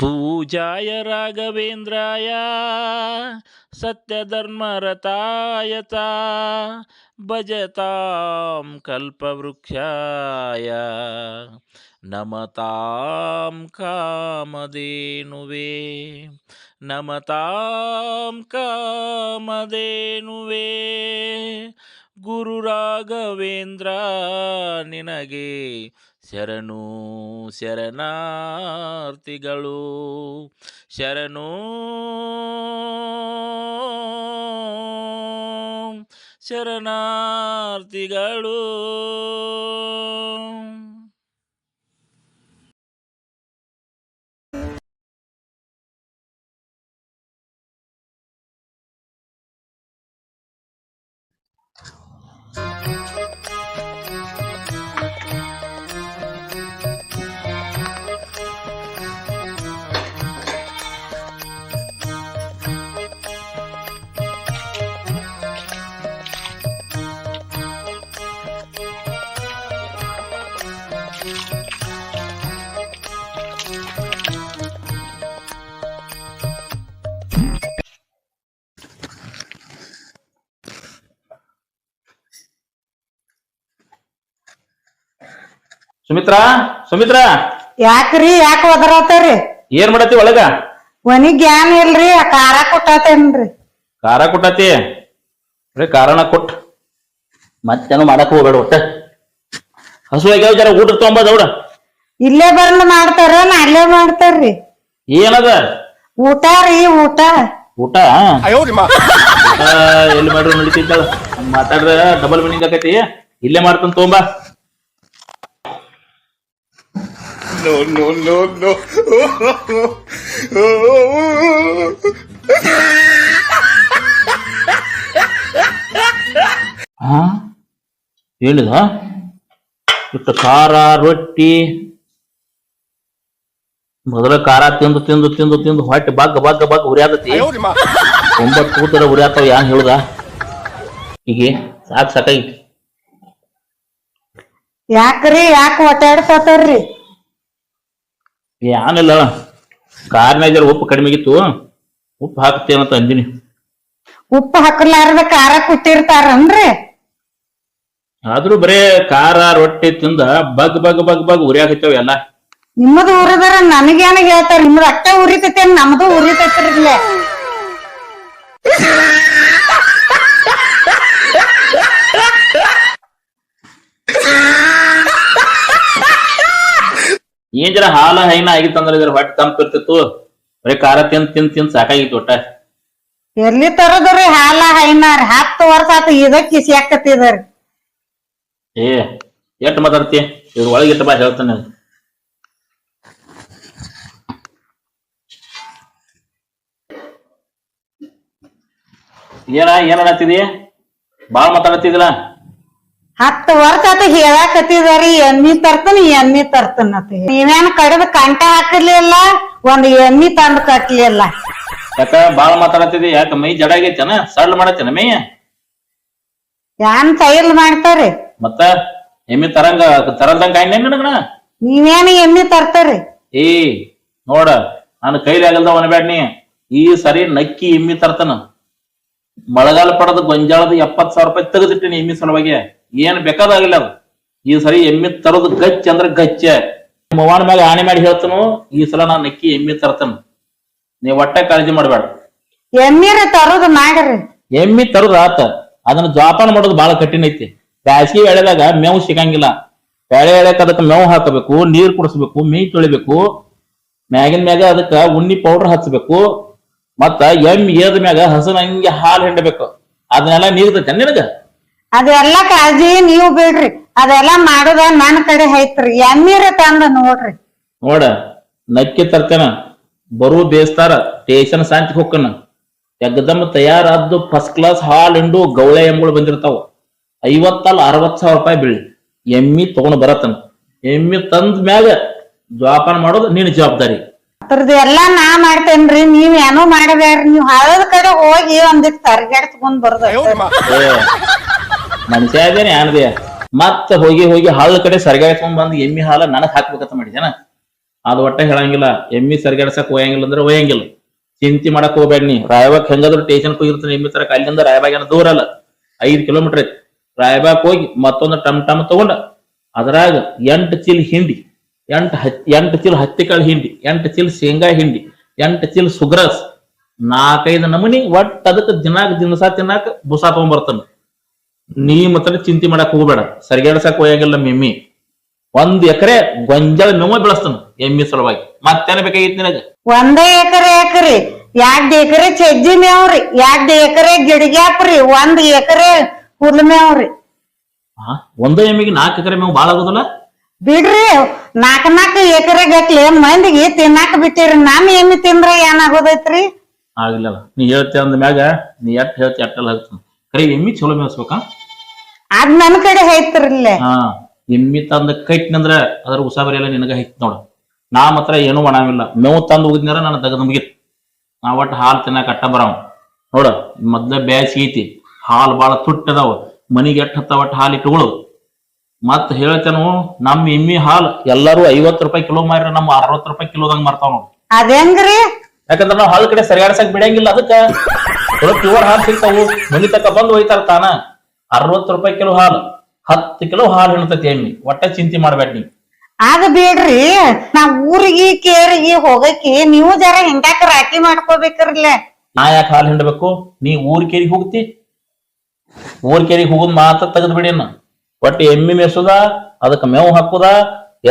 पूजाय राघवेन्द्राय सत्यधर्मरताय च भजतां कल्पवृक्षाय नमतां कामधेनुवे नमतां कामधेनुवे ಗುರುರಾಘವೇಂದ್ರ ನಿನಗೆ ಶರಣು ಶರಣಾರ್ಥಿಗಳು. ಶರಣು ಶರಣಾರ್ಥಿಗಳು. ಸುಮಿತ್ರಾ? ಸುಮಿತ್ರಾ? ಯಾಕ್ರಿ ಯಾಕ ಒದರಾತರಿ? ಏನ್ ಮಾಡತಿ ಒಳಗ? ಒನಿ ಗ್ಯಾನ್ ಇಲ್ರಿ ಆ ಖಾರ ಕೊಟ್ಟತೇನ್ರಿ. ಖಾರ ಕೊಟ್ಟತಿ? ಬರೀ ಕಾರಣ ಕೊಟ್. ಮತ್ತೇನು ಮಾಡಕ್ ಹೋಗ್ಬೇಡ ಒಟ್ಟ. ಹಸು ಆಗ್ಯಾವ ಜರ ಊಟ ತೊಂಬದ ಅವ್ರ ಇಲ್ಲೇ ಬರ್ಲ ಮಾಡ್ತಾರ ಅಲ್ಲೇ ಮಾಡ್ತಾರ್ರಿ ಏನದ? ಊಟ ರೀ ಊಟ. ಊಟ? ಊಟ ಎಲ್ಲಿ ಮಾಡ್ರಿ ನಡಿತಿದ್ದಾಳ ಮಾತಾಡ್ರ ಡಬಲ್ ಮೀನಿಂಗ್ ಆಕತಿ ಇಲ್ಲೇ ಮಾಡ್ತಾನ ತಗೊಂಬ. ಹಾ ಹೇಳಿದ? ಇಟ್ಟು ಖಾರ ರೊಟ್ಟಿ. ಮೊದಲ ಖಾರ ತಿಂದು ತಿಂದು ತಿಂದು ತಿಂದು ಹೊಟ್ಟೆ ಬಗ್ಗ ಬಗ್ಗ ಬಗ್ಗ ಉರಿಯಾದತಿ ಒಂಬತ್ತು ಕೂತರ ಉರಿಯಾತಾವ ಯಾನ್ ಹೇಳುದ? ಈಗ ಸಾಕ್ ಸಾಕಾಗಿ. ಯಾಕ್ರಿ ಯಾಕ ಒಟ್ಟಾಡ್ಸತ್ತಾರ್ರಿ ಯಾನಿಲ್ಲ ಕಾರ್ನಾಗ ಮ್ಯಾಗ ಉಪ್ಪು ಕಡಿಮೆ ಇತ್ತು ಉಪ್ಪು ಹಾಕ್ತೇನಂತ ಅಂದಿನಿ. ಉಪ್ಪು ಹಾಕಲಾರ್ದ ಖಾರ ಕುಟ್ಟಿರ್ತಾರನ್ರಿ ಆದ್ರೂ ಬರೇ ಖಾರ ರೊಟ್ಟಿ ತಿಂದ ಬಗ್ ಬಗ್ ಬಗ್ ಬಗ್ ಉರಿಯಾಕತ್ತೇವ ಎಲ್ಲ. ನಿಮ್ಮದು ಉರಿದಾರ ನನಗೇನ ಹೇಳ್ತಾರ? ನಿಮ್ಮದು ಅಟ್ಟ ಉರಿತೈತೆ ನಮ್ದು ಉರಿತೈತ್ರಿ ಏನ್ ಜರ ಹಾಲ ಹೈನ ಆಗಿತ್ತಂದ್ರ ಇದ್ರ ಹೊಟ್ಟೆ ತಂಪ ಇರ್ತಿತ್ತು. ಬರೀ ಖಾರ ತಿಂದ್ ತಿಂದ್ ತಿಂದ್ ಸಾಕಾಗಿತ್ತು ಒಟ್ಟ. ಎಲ್ಲಿ ತರದ್ರಿ ಹಾಲ ಹೈನಾರ? ಹತ್ತು ವರ್ಷ ಆತ ಇದಕ್ಕೆ ಕಿಸಿ ಹಾಕತ್ತಿದಾರಿ. ಏ ಎಷ್ಟ್ ಮಾತಾಡ್ತಿ? ಇದ್ರ ಒಳಗೆ ಇಟ್ಟ ಬಾ ಹೇಳ್ತಾನೆ ಏನ ಏನ್ ಅನ್ನತ್ತಿದಿ ಬಾಳ ಮಾತಾಡತ್ತಿದಿಲ್ಲ ಹತ್ತು ವರ್ಷ ಆತ ಹೇಳಾಕತ್ತಿದಾರಿ ಎಣ್ಣಿ ತರ್ತನ ಎಣ್ಣಿ ತರ್ತನ ನೀವೇನ್ ಕಡಿದ ಕಂಟ ಹಾಕಲಿಲ್ಲ ಒಂದ್ ಎಣ್ಣಿ ತಂದು ಕಟ್ಲಿಲ್ಲ? ಯಾಕ ಬಾಳ ಮಾತಾಡತ್ತಿದಿ? ಯಾಕ ಮೈ ಜಡ ಆಗೈತನ? ಸಡ್ಲ್ ಮಾಡತ್ತೇನ ಮೈ? ಯಾನ್ ಸೈಲ್ ಮಾಡ್ತಾರಿ? ಮತ್ತ ಎಮ್ಮಿ ತರಂಗ ತರದಂಗ ಆಯ್ನ ನನಗಣ ನೀವೇನ್ ಎಮ್ಮಿ ತರ್ತಾರಿ? ಏ ನೋಡ ನಾನು ಕೈಲಿ ಆಗಲ್ದ ಒಣಬ್ಯಾಡ ನೀ. ಈ ಸರಿ ನಕ್ಕಿ ಎಮ್ಮಿ ತರ್ತಾನ. ಮಳೆಗಾಲ ಪಡೆದ ಗೊಂಜಾಳದ ಎಪ್ಪತ್ ಸಾವಿರ ರೂಪಾಯಿ ತೆಗೆದಿಟ್ಟಿನಿ ಎಮ್ಮಿ ಸಲುವಾಗಿ. ಏನ್ ಬೇಕಾದಾಗಿಲ್ಲ ಅದು. ಈ ಸರಿ ಎಮ್ಮಿ ತರೋದು ಗಚ್ಚ ಅಂದ್ರ ಗಚ್ಚ. ಮವಾನ ಮೇಲೆ ಆಣೆ ಮಾಡಿ ಹೇಳ್ತನು ಈ ಸಲ ನಾನು ನಕ್ಕಿ ಎಮ್ಮಿ ತರ್ತೇನೆ. ನೀ ಒಟ್ಟ ಕಾಳಜಿ ಮಾಡಬೇಡ. ಎಮ್ಮಿ ತರೋದು ಮಾಡ್ರಿ. ಎಮ್ಮಿ ತರುದ ಆತ. ಅದನ್ನ ಜೋಪಾನ ಮಾಡೋದು ಬಹಳ ಕಠಿಣ ಐತಿ. ಬ್ಯಾಸಗಿ ವೇಳೆದಾಗ ಮೇವು ಸಿಗಂಗಿಲ್ಲ. ಬೆಳೆ ಎಳೆಕ್ ಅದಕ್ಕೆ ಮೇವು ಹಾಕಬೇಕು ನೀರ್ ಕುಡಿಸ್ಬೇಕು ಮೇಯ್ ತೊಳಿಬೇಕು. ಮ್ಯಾಗಿನ ಮ್ಯಾಗ ಅದಕ್ಕ ಉಣ್ಣಿ ಪೌಡರ್ ಹಚ್ಚಬೇಕು ಮತ್ತ ಎಮ್ಮಿ ಏದ ಮ್ಯಾಗ ಹಸನ ಹಂಗೆ ಹಾಲು ಹಿಂಡಬೇಕು. ಅದನ್ನೆಲ್ಲ ನೀರ್ತೈತೆ ನಿನಗ? ಅದೆಲ್ಲಾ ಕಾಳಜಿ ನೀವು ಬಿಡ್ರಿ. ಅದೆಲ್ಲಾ ಮಾಡೋದ ನನ್ ಕಡೆ ಐತ್ರಿ. ಎಣ್ಣೀರ ತಂದ ನೋಡ್ರಿ. ನೋಡ ನಕ್ಕಿ ತರ್ತೇನ ಬರು ದೇಸ್ತಾರ ಸ್ಟೇಷನ್ ಶಾಂತಿ ಹೊಕ್ಕನ. ಎಗ್ದಮ್ ತಯಾರಾದ್ದು ಫಸ್ಟ್ ಕ್ಲಾಸ್ ಹಾಲ್ ಇಂಡು ಗೌಳೆ ಎಮ್ಗಳು ಬಂದಿರ್ತಾವ. ಐವತ್ತಲ್ಲ ಅರವತ್ ಸಾವಿರ ರೂಪಾಯಿ ಬೀಳಿ. ಎಮ್ಮಿ ತಗೊಂಡ್ ಬರತನ. ಎಮ್ಮಿ ತಂದ ಮ್ಯಾಗ ಜೋಪಾನ ಮಾಡೋದು ನಿನ್ನ ಜವಾಬ್ದಾರಿ. ಅದ್ರದ್ದು ಎಲ್ಲಾ ನಾ ಮಾಡ್ತೇನ್ರಿ. ನೀವ್ ಏನೋ ಮಾಡಬೇಡ್ರಿ ನೀವ್ ಹಳದ ಕಡೆ ಹೋಗಿ ಒಂದಿಟ್ ತರ್ಗಾಡ್ಸ್ಕೊಂಡ್ ಬಂದ್ ಏ ಮನುಷ್ಯ ಅದೇನೆ ಮತ್ತ ಹೋಗಿ ಹೋಗಿ ಹಳ್ಳ ಕಡೆ ಸರ್ಗಾಯಿಸ್ಕೊಂಡ್ ಬಂದು ಎಮ್ಮಿ ಹಾಲ ನನಗ್ ಹಾಕ್ಬೇಕಂತ ಮಾಡಿದ್ಯಾನ ಅದು ಒಟ್ಟ ಹೇಳಂಗಿಲ್ಲ. ಎಮ್ಮಿ ಸರಿಗಾಡ್ಸಕ್ ಹೋಯಂಗಿಲ್ಲ ಅಂದ್ರೆ ಹೋಯಂಗಿಲ್ಲ ಚಿಂತೆ ಮಾಡಕ್ ಹೋಗ್ಬೇಡ ನೀ. ರಾಯಬಾಗ್ ಹೆಂಗಾದ್ರು ಸ್ಟೇಷನ್ ಹೋಗಿರ್ತಾನೆ ಎಮ್ಮಿ ತರಕ. ಅಲ್ಲಿಂದ ರಾಯಬಾಗ್ ಏನೋ ದೂರ ಅಲ್ಲ. ಐದ್ ಕಿಲೋಮೀಟರ್ ಐತಿ. ರಾಯಬಾಗ್ ಹೋಗಿ ಮತ್ತೊಂದು ಟಮ್ ಟಮ್ ತಗೊಂಡ. ಅದ್ರಾಗ ಎಂಟು ಚೀಲ ಹಿಂಡಿ, ಎಂಟು ಹತ್, ಎಂಟು ಹತ್ತಿ ಹತ್ತಿಕಾಳು ಹಿಂಡಿ, ಎಂಟು ಚೀಲ ಶೇಂಗಾ ಹಿಂಡಿ, ಎಂಟು ಚೀಲ ಸುಗ್ರಸ್. ನಾಲ್ಕೈದು ನಮೂನಿ ಒಟ್ಟ ಅದಕ್ಕೆ ದಿನಾಕ್ ದಿನಸ ತಿನ್ನಾಕ ಬುಸಾ ತಗೊಂಡ್ಬರ್ತಾನ ನೀ ಮಾತ್ರ ಚಿಂತೆ ಮಾಡಕ್ ಹೋಗ್ಬೇಡ. ಸರಿಗೇಡ್ಸಕ್ ಹೋಯಂಗಿಲ್ಲ ಮಿಮ್ಮಿ. ಒಂದ್ ಎಕರೆ ಗೊಂಜಾಳ ಮೇವ ಬೆಳೆಸ್ತಾನ ಎಮ್ಮಿ ಸಲುವಾಗಿ. ಮತ್ತೇನ ಬೇಕಾಗಿತ್ತು ನಿನಗ? ಒಂದೇ ಎಕರೆ ಎಕರೆ ಎರಡ್ ಎಕರೆ ಚಜ್ಜಿ ಮೇವ್ರಿ ಎರಡ್ ಎಕರೆ ಗಿಡಗ್ಯಾಪ್ರಿ ಒಂದ್ ಎಕರೆ ಹುಲ್ ಮೇವ್ರಿ ಆ, ಒಂದ ಎಮ್ಮಿಗೆ ನಾಲ್ಕು ಎಕರೆ ಮೇವು ಬಾಳ ಆಗೋದಿಲ್ಲ? ಬಿಡ್ರಿ ನಾಕ್ ನಾಕ್ ಎಕರೆ ಗಟ್ಲೆ ಮಂದಿಗೆ ತಿನ್ನಾಕ ಬಿಟ್ಟಿರಿ ನಮ್ ಎಮ್ಮಿ ತಿಂದ್ರ ಏನಾಗೋದೈತ್ರಿ? ಆಗಿಲ್ಲಲ್ಲ. ನೀ ಹೇಳ್ತಿ ಅಂದ ಮ್ಯಾಗ ನೀ ಎಟ್ ಹೇಳ್ತಿ ಅಟ್ಟೆಲ್ಲ ಹಾಕ್ತಾನ ಕರೆ ಎಮ್ಮಿ ಚಲೋ ಮೇಯಿಸ್ಬೇಕಾ? ಅದ್ ನನ್ ಕಡೆ ಐತ್ರಿಲ್ಲೇ ಹಾ ಎಮ್ಮಿ ತಂದ ಕೈಟ್ನಂದ್ರ ಅದ್ರ ಉಸಾಬರಿ ಎಲ್ಲ ನಿನಗ ಹೈತ್ ನೋಡ. ನಾ ಮಾತ್ರ ಏನೂ ಮಾಡಾವಿಲ್ಲ ಮೇವು ತಂದು ಹೋಗಿದ್ನಾರ ನಾನು ತೆಗೆದು ಮುಗಿತ್. ನಾ ಒಟ್ಟು ಹಾಲು ತಿನ್ನಕ ಅಟ್ಟ ಬರಾವ. ನೋಡ ಮೊದ್ಲ ಬ್ಯಾಸಿಗೆ ಐತಿ. ಹಾಲು ಬಾಳ ತುಟ್ಟದಾವ. ಮನಿಗೆ ಎಟ್ ಹತ್ತ ಒಟ್ಟು ಹಾಲು ಇಟ್ಟುಗಳು ಮತ್ ಹೇಳ್ತೇನು ನಮ್ಮ ಎಮ್ಮಿ ಹಾಲು ಎಲ್ಲಾರು ಐವತ್ತು ರೂಪಾಯಿ ಕಿಲೋ ಮಾರಿ ನಮ್ಮ ಅರವತ್ತು ರೂಪಾಯಿ ಕಿಲೋದಂಗ ಮಾರ್ತಾವ ನಾವು ರೀ ಯಾಕಂದ್ರ ನಾವು ಹಾಲು ಕಡೆ ಸರಿಯಾಡ್ಸಕ್ ಬಿಡಂಗಿಲ್ಲ ಅದಕ್ಕ. ಪ್ಯೂರ್ ಹಾಲು ಸಿಗ್ತಾವು. ಮನಿ ತಕ ಬಂದು ಹೋಯ್ತಾರ ತಾನ. ಅರವತ್ತು ರೂಪಾಯಿ ಕಿಲೋ ಹಾಲು. ಹತ್ತು ಕಿಲೋ ಹಾಲು ಹಿಡ್ತೈತಿ ಎಮ್ಮಿ ಒಟ್ಟ ಚಿಂತೆ ಮಾಡ್ಬೇಡ ನೀ ಆಗ ಬಿಡ್ರಿ. ನಾ ಊರಿಗೆ ಕೇರಿಗೆ ಹೋಗಕ್ಕೆ ನೀವು ಜರ ಹಿಂಗಾಕ ರಾಟಿ ಮಾಡ್ಕೋಬೇಕ್ರಲ್ಲ. ನಾ ಯಾಕೆ ಹಾಲು ಹಿಂಡಬೇಕು? ನೀ ಊರ್ ಕೇರಿಗೆ ಹೋಗ್ತಿ. ಊರ್ ಕೇರಿಗೆ ಹೋಗುದ್ ಮಾತ್ರ ತೆಗೆದ್ ಬಿಡಿ ಒಟ್ಟು ಎಮ್ಮಿ ಮೇಸುದ ಅದಕ್ಕೆ ಮೇವು ಹಾಕುದ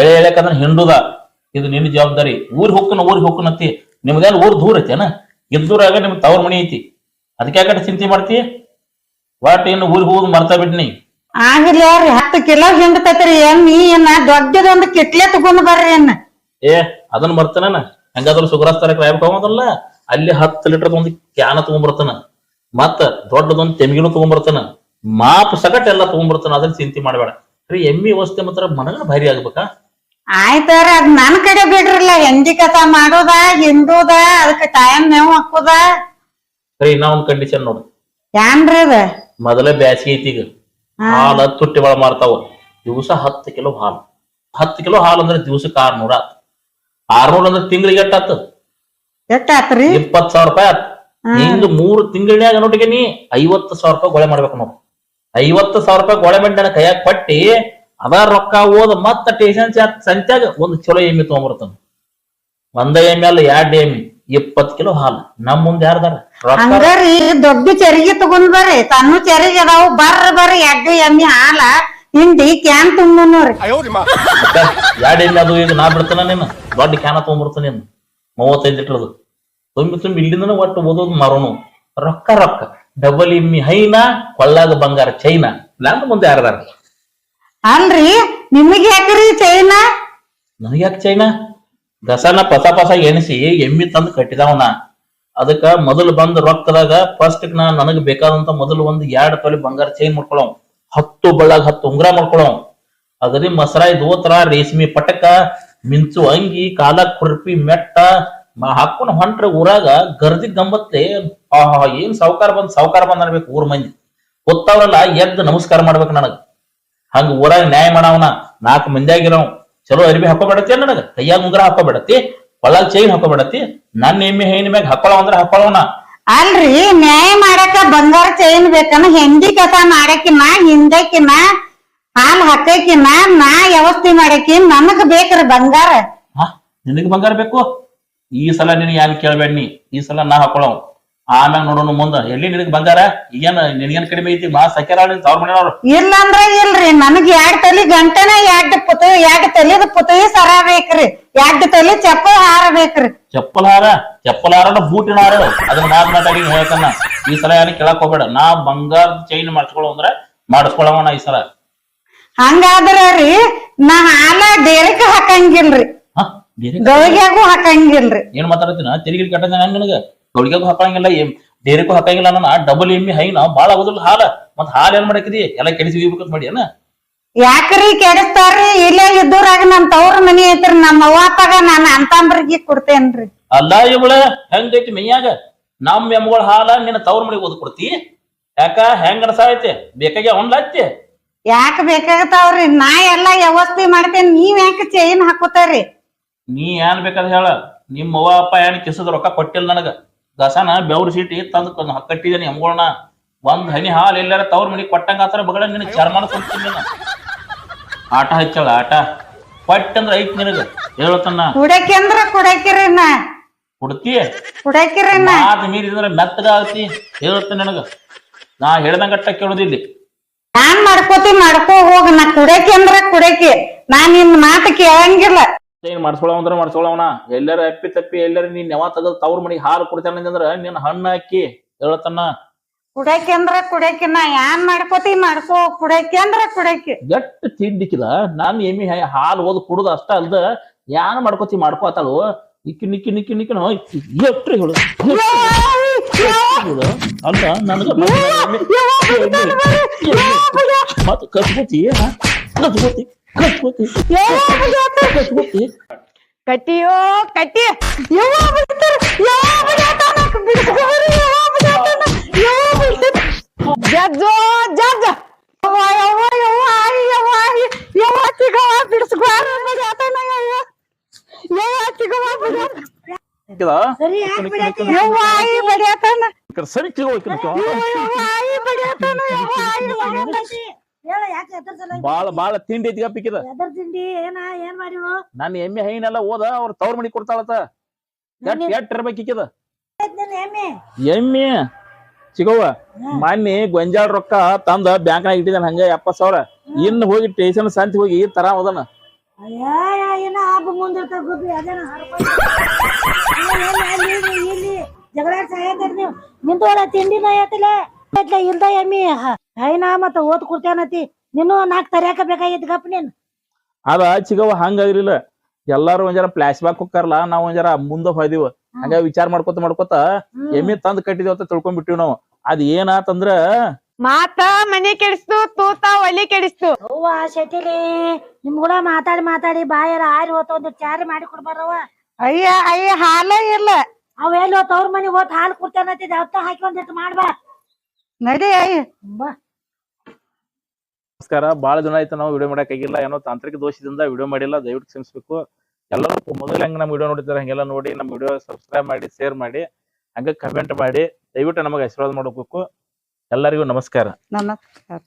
ಎಳೆ ಎಳೆಕ ಅದನ್ನ ಹಿಂಡುದ. ಇದು ನಿನ್ನ ಜವಾಬ್ದಾರಿ. ಊರ್ ಹೋಗ್ಕನ ಊರಿಗೆ ಹೋಗ್ಕನತ್ತಿ ನಿಮ್ದೇನು ಊರ್ ದೂರ ಐತೇನ? ಇದ್ದೂರಾಗ ನಿಮ್ ತವ್ರ ಮನಿ ಐತಿ. ಅದಕ್ಕೆ ಯಾಕಡೆ ಚಿಂತೆ ಮಾಡ್ತಿ ಒಟ್ಟು ಇನ್ನು ಊರಿಗೆ ಹೋಗುದು ಮರ್ತಾ ಬಿಡ್ನಿ. ಆಗಿಲ್ಲ ರೀ ಹತ್ತು ಕಿಲೋ ಹಿಂಡ್ತೈತ್ರಿ ಎಮ್ಮಿ ಏನ ದೊಡ್ಡದೊಂದು ಕಿಟ್ಲೆ ತಗೊಂಡ್ ಬರ್ರಿ ಏನ್? ಏ ಅದನ್ನ ಬರ್ತಾನ ಹೆಂಗಾದ್ರು ಸುಗ್ರಾಸ್ತಾರ ಕ್ರೈಮ್ ತಗೊಂಬದಲ್ಲ ಅಲ್ಲಿ ಹತ್ತು ಲೀಟರ್ ಒಂದು ಕ್ಯಾನ ತಗೊಂಡ್ಬರ್ತಾನ ಮತ್ತ ದೊಡ್ಡದೊಂದು ತೆಮಿಗಿನೂ ತಗೊಂಡ್ಬರ್ತಾನ ಮಾಪ್ ಸಗಟ್ ಎಲ್ಲ ತಗೊಂಡ್ಬರ್ತಾನ ಅದ್ರ ಚಿಂತೆ ಮಾಡಬೇಡ. ರೀ ಎಮ್ಮಿ ವ್ಯವಸ್ಥೆ ಮಾತ್ರ ಮನಗ ಭಾರಿ ಆಗ್ಬೇಕಾ? ಆಯ್ತಾರ ಅದ್ ನನ್ ಕಡೆ ಬಿಡ್ರಲ್ಲ ಹೆಂಡಿ ಕಸ ಮಾಡೋದ ಹಿಂಡುದ ಅದಕ್ಕೆ ಟೈಮ್ ನೇವು ಹಾಕೋದ? ರೀ ಇನ್ನ ಒಂದ್ ಕಂಡೀಷನ್ ನೋಡು. ಏನ್ರಿ ಅದ? ಮೊದಲೇ ಬ್ಯಾಸಿಗೆ ಐತಿ ಈಗ. ಹಾಲ ತುಟ್ಟಿ ಒಳ ಮಾರ್ತಾವ. ದಿವಸ ಹತ್ತು ಕಿಲೋ ಹಾಲು. ಹತ್ತು ಕಿಲೋ ಹಾಲು ಅಂದ್ರೆ ದಿವಸಕ್ಕೆ ಆರ್ನೂರ ಆತ್. ಆರ್ನೂರ ಅಂದ್ರೆ ತಿಂಗಳಿಗೆ ಎಷ್ಟ್ ಆತ್? ಎಷ್ಟ್ ಆತ್ರಿ ಇಪ್ಪತ್ ಸಾವಿರ ರೂಪಾಯಿ ಆತ್. ಹಿಂಗ್ ಮೂರು ತಿಂಗಳಿನ್ಯಾಗ ನೋಟಿಗೆ ನೀ ಐವತ್ತು ಸಾವಿರ ರೂಪಾಯಿ ಗೊಳೆ ಮಾಡ್ಬೇಕು ನಾವು ಐವತ್ತು ಸಾವಿರ ರೂಪಾಯಿ ಗೊಳೆ ಮಾಡಿ ನನ್ನ ಕೈಯಾಗ ಪಟ್ಟಿ ಅದ ರೊಕ್ಕ ಓದ ಮತ್ತ ಟೇಷನ್ ಸಂತ್ಯಾಗ ಒಂದ್ ಚಲೋ ಎಮ್ಮಿ ತಗೊಂಡ್ಬರ್ತಾನ ಒಂದ ಎಮ್ಮಿ ಅಲ್ಲ ಎರಡ್ ಎಮ್ಮಿ ಇಪ್ಪತ್ ಕಿಲೋ ಹಾಲು. ನಮ್ ಮುಂದೆ ಯಾರ್ದಾರ ರೊಕ್ಕ ಹಂಗಾರಿ ದೊಡ್ಡ ಚರಿಗೆ ತಗೊಂಡ್ ಬರ್ರಿ. ತನ್ನ ಚರಿಗೆ ಅದಾವು ಬರ್ರ ಬರ್ರಿ ಎಡ್ಡು ಎಮ್ಮಿ ಹಾಲ. ಹಿಂಡಿ ಕ್ಯಾನ್ ತುಂಬ ನೋಡ್ರಿ ಎರಡ್ ಎಮ್ಮಿ ಅದು ಈಗ ನಾ ಬಿಡ್ತಾನ ನೀನು ದೊಡ್ಡ ಕ್ಯಾನ ತಗೊಂಡ್ಬರ್ತಾನ ನೀನು ಮೂವತ್ತೈದು ಲೀಟರ್ದು ತುಂಬಿ ತುಂಬಿ ಇಲ್ಲಿಂದನ ಒಟ್ಟು ಓದೋದು ಮಾರೋನು. ರೊಕ್ಕ ರೊಕ್ಕ. ಡಬಲ್ ಎಮ್ಮಿ ಹೈನಾ ಕೊಳ್ಳಾಗ ಬಂಗಾರ ಚೈನಾ. ಇಲ್ಲಾಂದ್ರೆ ಮುಂದೆ ಯಾರ್ದಾರ ಅಲ್ರಿ ನಿಮಗೆ ಯಾಕ್ರಿ ಚೈನಾ? ನನಗೆ ಯಾಕೆ ಚೈನಾ? ಗಸನ ಪಸ ಪಸ ಎಣಿಸಿ ಎಮ್ಮಿ ತಂದು ಕಟ್ಟಿದವನ. ಅದಕ್ಕ ಮೊದಲು ಬಂದ ರೊಕ್ಕದಾಗ ಫಸ್ಟ್ ನಾ ನನಗ್ ಬೇಕಾದಂತ ಮೊದಲು ಒಂದು ಎರಡ್ ತೊಲೆ ಬಂಗಾರ ಚೈನ್ ಮಾಡ್ಕೊಳವ್. ಹತ್ತು ಬಳ್ಳಾಗ ಹತ್ತು ಉಂಗ್ರ ಮಾಡ್ಕೊಳವ್. ಅಗದಿ ಮಸರಾಯಿ ದೋತ್ರ, ರೇಷ್ಮಿ ಪಟಕ, ಮಿಂಚು ಅಂಗಿ, ಕಾಲ ಕುರ್ಪಿ ಮೆಟ್ಟ ಹಾಕೊಂಡ್ ಹೊಂಟ್ರ ಊರಾಗ ಗರ್ದಿ ಗಂಬತ್ತೆ ಏನ್ ಸಾವುಕಾರ ಬಂದ್ ಸಾವುಕಾರ ಬಂದ್ ಅನ್ಬೇಕು ಊರ್ ಮಂದಿ. ಗೊತ್ತವ್ರಲ್ಲ ಎದ್ದು ನಮಸ್ಕಾರ ಮಾಡ್ಬೇಕು ನನಗ್. ಹಂಗ ಊರಾಗ ನ್ಯಾಯ ಮಾಡವನ. ನಾಲ್ಕು ಮಂದಿಯಾಗಿರವ್ ಚಲೋ ಅರಿವಿ ಹಾಕೋಬೇಡತಿ ನನಗ. ಕೈಯಾಗ ಉಂಗ್ರ ಹಾಕೋಬೇಡತಿ ಒಳಗ್ ಚೈನ್ ಹಾಕೋಬೇಡತಿ ನನ್ನ ಎಮ್ಮೆ ಹೆಣ್ಣು ಮ್ಯಾಗ ಹಾಕೊಳ್ಳೋ ಅಂದ್ರ ಹಾಕೊಳ್ಳೋಣ ಅಲ್ರಿ ನ್ಯಾಯ ಮಾಡಕ ಬಂಗಾರ ಚೈನ್ ಬೇಕನ್ನ ಹೆಂಡಿ ಕಸ ಮಾಡಕಿನ ಹಿಂದಕಿನ ಹಾಲ್ ಹಾಕಕಿನ ನಾ ವ್ಯವಸ್ಥೆ ಮಾಡಕಿ ನನಗ ಬೇಕ್ರಿ ಬಂಗಾರ. ಹಾ ನಿನಗ್ ಬಂಗಾರ ಬೇಕು? ಈ ಸಲ ನಿನ್ ಯಾರು ಕೇಳ್ಬೇಡ ನೀ? ಈ ಸಲ ನಾ ಹಾಕೊಳ್ಳವ್ ಆಮ್ಯಾಗ ನೋಡೋಣ ಮುಂದ. ಎಲ್ಲಿ ನಿನಗ್ ಬಂಗಾರ? ಈಗೇನ್ ನಿನಗೇನ್ ಕಡಿಮೆ ಐತಿ? ಬಾ ಸಕ್ಯಾರ ತವ್ರ ಮನೆಯವ್ರು ಇಲ್ಲಂದ್ರ ಇಲ್ರಿ. ನನಗ್ ಎರಡ್ ತಲೆ ಗಂಟನ ಎರಡ್ ಪುತ ಎರಡ್ ತಲಿದ ಪುತವಿ ಸರ ಬೇಕ್ರಿ. ಎರಡ್ ತಲಿ ಚಪ್ಪಲ್ ಹಾರ ಬೇಕ್ರಿ. ಚಪ್ಪಲ್ ಹಾರ? ಚಪ್ಪಲ್ ಹಾರ ಬೂಟಿನ ಹಾರ. ಅದನ್ನ ನಾಲ್ಕು ಮಾತಾಡಿ ಹೇಳ್ತಾನ. ಈ ಸಲ ಯಾರು ಕೇಳಕ್ ಹೋಗ್ಬೇಡ. ನಾ ಬಂಗಾರ ಚೈನ್ ಮಾಡಿಸ್ಕೊಳ್ಳೋ ಅಂದ್ರ ಮಾಡಿಸ್ಕೊಳವ ಈ ಸಲ. ಹಂಗಾದ್ರ ರೀ ನಾ ಹಾಲ ಡೇರಿಕ ಹಾಕಂಗಿಲ್ರಿ. ಗೌಗ್ಯಾಗೂ ಹಾಕಂಗಿಲ್ರಿ. ಏನ್ ಮಾತಾಡ್ತೀನ? ತಿರುಗಿ ಕಟ್ಟದ ನನಗ? ಗೌಳಿಗೆಗೂ ಹಾಕಂಗಿಲ್ಲ ಡೇರಿಗೂ ಹಾಕಂಗಿಲ್ಲ ನಾನು ಡಬಲ್ ಎಮ್ಮಿ ಹೈನ ಬಾಳ ಆಗೋದಿಲ್ಲ ಹಾಲ. ಮತ್ ಹಾಲ್ ಏನ್ ಮಾಡಕಿದಿ ಎಲ್ಲ ಕೆಡಿಸಿ ಹೋಗ್ಬೇಕಂತ ಮಾಡಿ ಏನ? ಯಾಕ್ರಿ ಕೆಡಿಸ್ತಾರ್ರಿ? ಇಲ್ಲೇ ಇದ್ದೂರಾಗ ನಮ್ ತವ್ರ ಮನಿ ಐತ್ರಿ ನಮ್ಮ ಅವ್ವ ಅಪ್ಪಗ ನಾನು ಅಂತಂಬ್ರಿಗೆ ಕೊಡ್ತೇನ್ರಿ. ಅಲ್ಲ ಇವಳ ಹೆಂಗೈತಿ ಮೈಯಾಗ? ನಮ್ ಎಮ್ಮಗಳ ಹಾಲ ನಿನ್ನ ತವ್ರ ಮನೆಗೆ ಓದ್ ಕೊಡ್ತಿ? ಯಾಕ? ಹೆಂಗ್ ಐತಿ? ಬೇಕಾಗಿ ಅವನ್ಲಾಯ್ತಿ ಯಾಕ ಬೇಕಾಗತ್ತಾವ್ರಿ ನಾ ಎಲ್ಲಾ ವ್ಯವಸ್ಥೆ ಮಾಡ್ತೇನೆ ನೀವ್ ಯಾಕ ಚೈನ್ ಹಾಕೋತಾರ್ರಿ ನೀ ಏನ್ ಬೇಕಾದ ಹೇಳ? ನಿಮ್ಮ ಅವ್ವ ಅಪ್ಪ ಏನ್ ಕಿಸದ ರೊಕ್ಕ ಕೊಟ್ಟಿಲ್ಲ ನನಗ. ಗಸನ ಬೆವ್ರ ಸೀಟಿ ತಂದ್ ಕಟ್ಟಿದ್ದೇನೆ ಎಂಬೋಣ ಒಂದ್ ಹನಿ ಹಾಲ್ ಎಲ್ಲಾರ ತವ್ರ ಮನಿ ಕೊಟ್ಟಂಗ ಆತರ ಬಗಡ ನಿನಗೆ ಚರ್ಮನ ಕೊಡ್ತೀನಿ ಆಟ ಹಚ್ಚಳ ಆಟ. ಕೊಟ್ಟಂದ್ರ ಐತ್ ನಿನಗ. ಹೇಳ್ತನ್ನ ಕುಡಕಂದ್ರ ಕುಡಕಿರಿನ. ಕುಡ್ತಿ ಕುಡಕಿರಿನ. ಮಾತು ಮೀರಿದ್ರ ಮೆತ್ತಗ ಆಗ್ತಿ. ಹೇಳ್ತೀನಿ ನನಗ. ನಾ ಹೇಳ್ದಂಗಟ್ಟ ಕೇಳೋದಿಲ್ಲಿ ನಾನ್ ಮಾಡ್ಕೋತಿ ಮಾಡ್ಕೋ ಹೋಗ ನಾ ಕುಡಕಿ ಅಂದ್ರ ಕುಡಕಿ. ನಾನ್ ನಿನ್ ಮಾತು ಕೇಳಂಗಿಲ್ಲ. ಏನ್ ಮಾಡ್ಸೋಳ ಅಂದ್ರ ಎಲ್ಲರ ಎಲ್ಲಾರ ಅಪ್ಪಿ ತಪ್ಪಿ ಎಲ್ಲರ ನೀನ್ ಯಾವ ತಗದ್ ತವ್ರ ಮನಿಗೆ ಹಾಲು ಕೊಡ್ತಾನ ಅಂದ್ರೆ ನಿನ್ನ ಹಣ್ಣು ಹಾಕಿ ಹೇಳತನ್ನ ಕುಡಕಿ ಅಂದ್ರ ಕುಡಕಿ ನಾ ಯಾನ್ ಮಾಡ್ಕೋತಿ ಮಾಡ್ಕೋ ಕುಡಕ್ಕೆ ಅಂದ್ರೆ ಕುಡಕಿ ಗಟ್ಟ ತಿಂಡಿಕಿದ ನಾನ್ ಎಮ್ಮಿ ಹಾಲು ಓದ್ ಕುಡುದ ಅಷ್ಟ ಅಲ್ದ ಯಾನ್ ಮಾಡ್ಕೋತಿ ಮಾಡ್ಕೋತಾಳು ಇಕ್ಕಿ ನಿಕ್ಕಿ ನಿಕ್ಕಿ ನಿಕ್ಕಿ ಎಷ್ಟ್ರಿ ಹೇಳು. ಅಲ್ಲ ನನಗ ಮತ್ ಕಸ್ಕೋತಿ ಕಸ್ಕೋತಿ ಕಟ್ಟಿಯೋ ಕಟ್ಟಿ ಯವ್ವ ಬಿಡ್ತಾನ ಜಜ್ಜೋ ಜಜ್ಜ? ಸರಿ ಯಾಕೆ ಹೇಳ ಯಾಕೆ ಎದ್ರ ಬಾಳ ಬಾಳ ತಿಂಡಿ ಐತಿಗ ಪಿಕ್ಕಿದ ಎದ್ರ ತಿಂಡಿ ಏನ ಏನ್ ಮಾಡಿವು? ನನ್ನ ಎಮ್ಮೆ ಹೈನೆಲ್ಲ ಓದ ಅವ್ರ ತವ್ರ ಮನಿ ಕೊಡ್ತಾಳತ್ತ ಎಟ್ ಎಟ್ ಇರ್ಬೇಕು ಇಕ್ಕಿದ ನಿನ್ ಎಮ್ಮೆ? ಎಮ್ಮಿ? ಚಿಗವ್ವ ಮೊನ್ನೆ ಗೊಂಜಾಳ ರೊಕ್ಕ ತಂದ ಬ್ಯಾಂಕ್ನಾಗ ಇಟ್ಟಿದ್ದಾನ ಹಂಗ ಎಪ್ಪತ್ ಸಾವಿರ. ಇನ್ ಹೋಗಿ ಟೇಷನ್ ಸಂತಿ ಹೋಗಿ ಈ ತರ ಹೋದನ ಜಗಳ ತಿಂಡಿ ತಿಂಡಿನ ಐತ್ಲ ಇಲ್ದ ಎಮ್ಮಿ. ಐನಾ ಮತ್ತ ಓದ್ ಕೊಡ್ತೇನತಿ ನೀನು ನಾಕ್ ತರ್ಯಾಕ ಬೇಕಾಗಿತ್ತು ಗಪ್ ನೀನ್. ಅದ ಚಿಗವ ಹಂಗಾಗಿರ್ಲಿಲ್ಲ ಎಲ್ಲಾರು ಒಂಜರ ಫ್ಲಾಶ್ ಬ್ಯಾಕ್ ಹೋಗ್ತಾರಲ್ಲ ನಾವ್ ಒಂಜರ ಮುಂದ ಹೋದಿವ. ಹಂಗ ವಿಚಾರ ಮಾಡ್ಕೊತ ಮಾಡ್ಕೊತ ಎಮ್ಮಿ ತಂದ್ ಕಟ್ಟಿದ್ವಿ ಅಂತ ತಿಳ್ಕೊಂಡ್ಬಿಟ್ಟಿವ್ ನಾವು. ಅದ್ ಏನಾತಂದ್ರ? ಮಾತ ಮನೆ ಕೆಡಿಸ್ತು ತೂತ ಒಲಿ ಕೆಡಿಸ್ತು. ಅವ್ವ ಶೆಟ್ಟಿಲಿ ನಿಮ್ ಕೂಡ ಮಾತಾಡಿ ಮಾತಾಡಿ ಬಾಯರ ಆರಿ ಹೋತ ಒಂದು ಚಾರಿ ಮಾಡಿ ಕೊಡ್ಬಾರವ ಅಯ್ಯ ಅಯ್ಯ ಹಾಲ ಇಲ್ಲ. ಅವ್ ಎಲ್ಲಿ ಹೋತ? ಅವ್ರ ಮನೆಗೆ ಹೋತ್ ಹಾಲು ಕೊಡ್ತೇನತಿ ಅವತ್ತ ಹಾಕಿ ಒಂದಿಟ್ಟು ಮಾಡ್ಬಾ. ನಡಿ ಅಯ್ಯ ಬಾ. ನಮಸ್ಕಾರ. ಬಹಳ ದಿನ ಆಯ್ತು ನಾವು ವಿಡಿಯೋ ಮಾಡಕ್ ಆಗಿಲ್ಲ. ಏನೋ ತಾಂತ್ರಿಕ ದೋಷದಿಂದ ವಿಡಿಯೋ ಮಾಡಿಲ್ಲ. ದಯವಿಟ್ಟು ಕ್ಷಮಿಸ್ಬೇಕು. ಎಲ್ಲರೂ ಮೊದಲು ಹೆಂಗ್ ನಮ್ ವಿಡಿಯೋ ನೋಡಿದ್ರೆ ಹಂಗೆಲ್ಲ ನೋಡಿ ನಮ್ಮ ವಿಡಿಯೋ ಸಬ್ಸ್ಕ್ರೈಬ್ ಮಾಡಿ ಶೇರ್ ಮಾಡಿ ಹಂಗ ಕಮೆಂಟ್ ಮಾಡಿ. ದಯವಿಟ್ಟು ನಮಗೆ ಆಶೀರ್ವಾದ ಮಾಡಬೇಕು ಎಲ್ಲರಿಗೂ ನಮಸ್ಕಾರ. ನಮಸ್ಕಾರ.